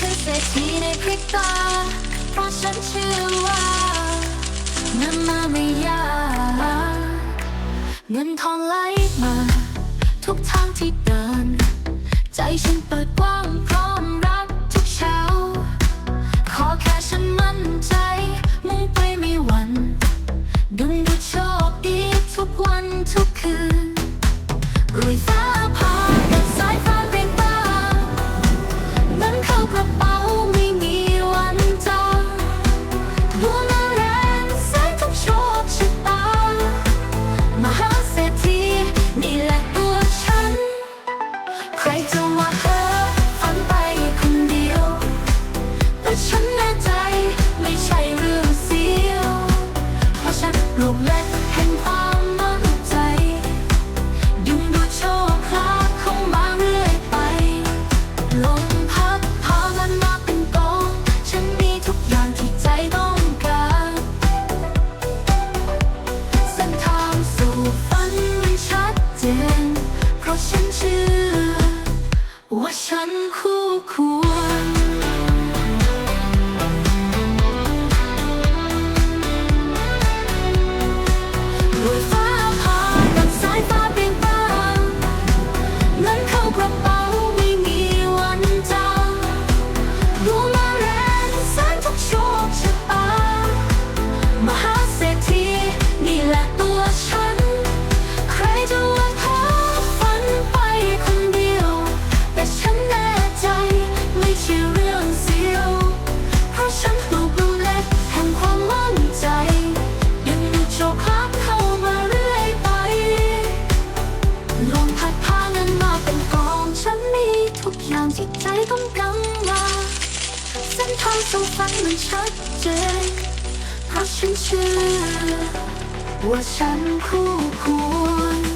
คือเศรษฐีในพริบตา เพราะฉันเชื่อว่าเงินมาไม่ยากเงินทองไหลมา ทุกทางที่เดิน ใจฉันเปิดกว้าง ราะฉันลูกเล็กแห่งความมั่นใจดึงดูดโชคลาภเข้ามาเรื่อยไปลมพัดพามันมาเป็นกอง ฉันมีทุกอย่างที่ใจต้องการเส้นทางสู่ฝันมันชัดเจน เพราะฉันเชื่อ ว่าฉันคู่คว ย่างที่ใจต้องการมาเส้นทางสู่ฝันมันชัดเจนเพราะฉันเชื่อ ว่าฉันคู่ควร